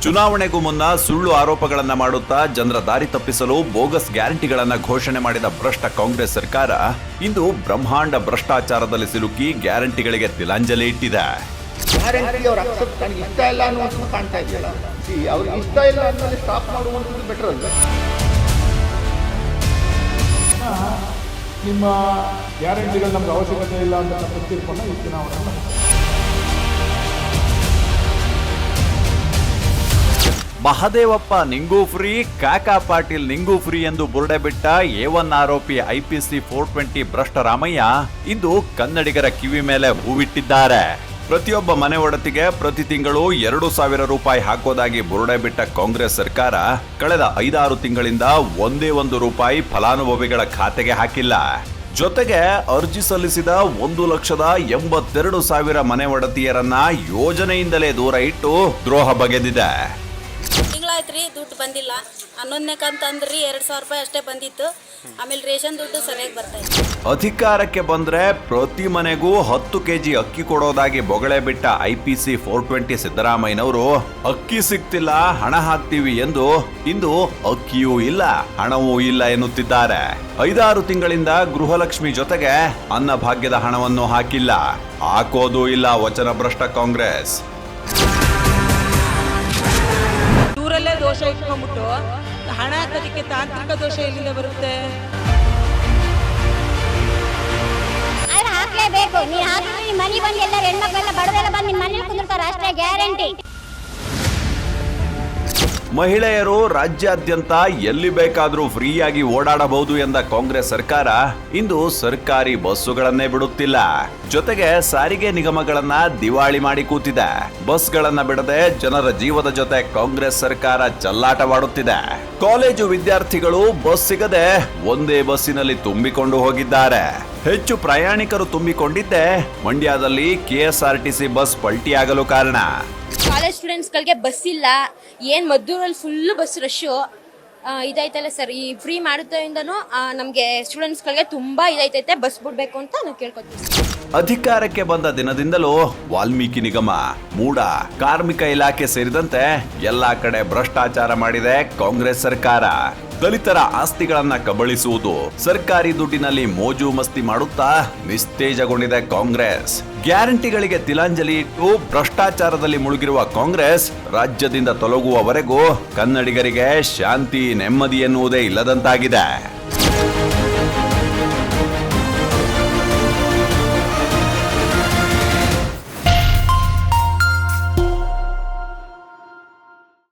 ಚುನಾವಣೆಗೂ ಮುನ್ನ ಸುಳ್ಳು ಆರೋಪಗಳನ್ನು ಮಾಡುತ್ತಾ ಜನರ ದಾರಿ ತಪ್ಪಿಸಲು ಬೋಗಸ್ ಗ್ಯಾರಂಟಿಗಳನ್ನು ಘೋಷಣೆ ಮಾಡಿದ ಭ್ರಷ್ಟ ಕಾಂಗ್ರೆಸ್ ಸರ್ಕಾರ ಇಂದು ಬ್ರಹ್ಮಾಂಡ ಭ್ರಷ್ಟಾಚಾರದಲ್ಲಿ ಸಿಲುಕಿ ಗ್ಯಾರಂಟಿಗಳಿಗೆ ತಿಲಾಂಜಲಿ ಇಟ್ಟಿದೆ. ಗ್ಯಾರಂಟಿ ಅವ್ರ ಅಕ್ಸೆಪ್ಟ್ ನನಗೆ ಇಷ್ಟ ಇಲ್ಲ ಅನ್ನುವಂಥದ್ದು ಕಾಣ್ತಾ ಇದೆಯಲ್ಲ? ಸಿ ಅವ್ರಿಗೆ ಇಷ್ಟ ಇಲ್ಲ ಅಂದಮೇಲೆ ಸ್ಟಾಪ್ ಮಾಡುವಂಥದ್ದು ಬೆಟರ್ ಅಲ್ಲ ನಿಮ್ಮ ಗ್ಯಾರಂಟಿಗಳು ನಮ್ಗೆ ಅವಶ್ಯಕತೆ ಇಲ್ಲ ಅಂತ ತೀರ್ಪನ್ನು ಈ ಚುನಾವಣೆ ಮಹದೇವಪ್ಪ ನಿಂಗೂ ಫ್ರೀ, ಕಾಕಾ ಪಾಟೀಲ್ ನಿಂಗೂ ಫ್ರೀ ಎಂದು ಬುರುಡೆ ಬಿಟ್ಟ ಎ ಒನ್ ಆರೋಪಿ ಐಪಿಸಿ ಫೋರ್ ಟ್ವೆಂಟಿ ಭ್ರಷ್ಟ ರಾಮಯ್ಯ ಇಂದು ಕನ್ನಡಿಗರ ಕಿವಿ ಮೇಲೆ ಹೂವಿಟ್ಟಿದ್ದಾರೆ. ಪ್ರತಿಯೊಬ್ಬ ಮನೆ ಒಡತಿಗೆ ಪ್ರತಿ ತಿಂಗಳು ಎರಡು ಸಾವಿರ ರೂಪಾಯಿ ಹಾಕೋದಾಗಿ ಬುರುಡೆ ಬಿಟ್ಟ ಕಾಂಗ್ರೆಸ್ ಸರ್ಕಾರ ಕಳೆದ ಐದಾರು ತಿಂಗಳಿಂದ ಒಂದೇ ಒಂದು ರೂಪಾಯಿ ಫಲಾನುಭವಿಗಳ ಖಾತೆಗೆ ಹಾಕಿಲ್ಲ. ಜೊತೆಗೆ ಅರ್ಜಿ ಸಲ್ಲಿಸಿದ ಒಂದು ಲಕ್ಷದ ಎಂಬತ್ತೆರಡು ಸಾವಿರ ಮನೆ ಒಡತಿಯರನ್ನ ಯೋಜನೆಯಿಂದಲೇ ದೂರ ಇಟ್ಟು ದ್ರೋಹ ಬಗೆದಿದೆ. ತಿಂಗಳಾಯ್ತು ರೀ ದುಡ್ಡು ಬಂದಿಲ್ಲ. ಹನ್ನೊಂದನೇ ಕಂತಂದ್ರಿ ಎರಡು ಸಾವಿರ ರೂಪಾಯಿ ಅಷ್ಟೇ ಬಂದಿತ್ತು. ಆಮೇಲೆ ರೇಷನ್ ದುಡ್ಡು ಸರಿಯಾಗಿ ಬರ್ತಾ ಅಧಿಕಾರಕ್ಕೆ ಬಂದ್ರೆ ಪ್ರತಿ ಮನೆಗೂ ಹತ್ತು ಕೆಜಿ ಅಕ್ಕಿ ಕೊಡೋದಾಗಿ ಬೊಗಳೆ ಬಿಟ್ಟ I P C four twenty ಸಿದ್ದರಾಮಯ್ಯನವರು, ಅಕ್ಕಿ ಸಿಗ್ತಿಲ್ಲ, ಹಣ ಹಾಕ್ತೀವಿ ಎಂದು ಇಂದು ಅಕ್ಕಿಯೂ ಇಲ್ಲ, ಹಣವೂ ಇಲ್ಲ ಎನ್ನುತ್ತಿದ್ದಾರೆ. ಐದಾರು ತಿಂಗಳಿಂದ ಗೃಹಲಕ್ಷ್ಮಿ ಜೊತೆಗೆ ಅನ್ನಭಾಗ್ಯದ ಹಣವನ್ನು ಹಾಕಿಲ್ಲ. ಹಾಕೋದೂ ಇಲ್ಲ ವಚನ ಭ್ರಷ್ಟ ಕಾಂಗ್ರೆಸ್. ಇವರಲ್ಲೇ ದೋಷ ಇಟ್ಕೊಂಡ್ಬಿಟ್ಟು ಹಣ ಹಾಕೋದಕ್ಕೆ ತಾಂತ್ರಿಕ ದೋಷ ಎಲ್ಲಿಂದ ಬರುತ್ತೆ? ಆದ್ರೆ ಹಾಕ್ಲೇಬೇಕು. ನೀ ಹಾಕಿದ್ರೆ ಮನೆ ಬಂದು ಎಲ್ಲರೂ ಹೆಣ್ಮಕ್ಳೆಲ್ಲ ಬಡದೆಲ್ಲ ಬಂದು ನಿಮ್ಮ ಮನೇಲಿ ಕುಂದಿರ್ತಾರೆ ಅಷ್ಟೇ ಗ್ಯಾರಂಟಿ. ಮಹಿಳೆಯರು ರಾಜ್ಯಾದ್ಯಂತ ಎಲ್ಲಿ ಬೇಕಾದರೂ ಫ್ರೀಯಾಗಿ ಓಡಾಡಬಹುದು ಎಂದ ಕಾಂಗ್ರೆಸ್ ಸರ್ಕಾರ ಇಂದು ಸರ್ಕಾರಿ ಬಸ್ಸುಗಳನ್ನೇ ಬಿಡುತ್ತಿಲ್ಲ. ಜೊತೆಗೆ ಸಾರಿಗೆ ನಿಗಮಗಳನ್ನ ದಿವಾಳಿ ಮಾಡಿ ಕೂತಿದೆ. ಬಸ್ಗಳನ್ನ ಬಿಡದೆ ಜನರ ಜೀವದ ಜೊತೆ ಕಾಂಗ್ರೆಸ್ ಸರ್ಕಾರ ಚಲ್ಲಾಟವಾಡುತ್ತಿದೆ ಕಾಲೇಜು ವಿದ್ಯಾರ್ಥಿಗಳು ಬಸ್ ಸಿಗದೆ ಒಂದೇ ಬಸ್ಸಿನಲ್ಲಿ ತುಂಬಿಕೊಂಡು ಹೋಗಿದ್ದಾರೆ. ಹೆಚ್ಚು ಪ್ರಯಾಣಿಕರು ತುಂಬಿಕೊಂಡಿದ್ದೆ. ಮಂಡ್ಯದಲ್ಲಿ ಕೆಎಸ್ಆರ್ಟಿಸಿ ಬಸ್ ಪಲ್ಟಿಯಾಗಲು ಕಾರಣ. ಕಾಲೇಜ್ ಸ್ಟೂಡೆಂಟ್ಸ್ಗಳಿಗೆ ಬಸ್ ಇಲ್ಲ ಏನು ಮದ್ದೂರಲ್ಲಿ ಫುಲ್ಲು ಬಸ್ ರಶ್ಶು ಇದಾಯ್ತಲ್ಲ ಸರ್ ಈ ಫ್ರೀ ಮಾಡೋದ್ರಿಂದನೂ ನಮಗೆ ಸ್ಟೂಡೆಂಟ್ಸ್ಗಳಿಗೆ ತುಂಬ ಇದಾಯ್ತೈತೆ ಬಸ್ ಬಿಡಬೇಕು ಅಂತ ನಾವು ಕೇಳ್ಕೊತೀವಿ. ಅಧಿಕಾರಕ್ಕೆ ಬಂದ ದಿನದಿಂದಲೂ ವಾಲ್ಮೀಕಿ ನಿಗಮ, ಮೂಡ, ಕಾರ್ಮಿಕ ಇಲಾಖೆ ಸೇರಿದಂತೆ ಎಲ್ಲಾ ಕಡೆ ಭ್ರಷ್ಟಾಚಾರ ಮಾಡಿದೆ ಕಾಂಗ್ರೆಸ್ ಸರ್ಕಾರ. ದಲಿತರ ಆಸ್ತಿಗಳನ್ನ ಕಬಳಿಸುವುದು ಸರ್ಕಾರಿ ದುಡ್ಡಿನಲ್ಲಿ ಮೋಜು ಮಸ್ತಿ ಮಾಡುತ್ತಾ ನಿಸ್ತೇಜಗೊಂಡಿದೆ ಕಾಂಗ್ರೆಸ್. ಗ್ಯಾರಂಟಿಗಳಿಗೆ ತಿಲಾಂಜಲಿ ಇಟ್ಟು ಭ್ರಷ್ಟಾಚಾರದಲ್ಲಿ ಮುಳುಗಿರುವ ಕಾಂಗ್ರೆಸ್ ರಾಜ್ಯದಿಂದ ತೊಲಗುವವರೆಗೂ ಕನ್ನಡಿಗರಿಗೆ ಶಾಂತಿ ನೆಮ್ಮದಿ ಎನ್ನುವುದೇ ಇಲ್ಲದಂತಾಗಿದೆ.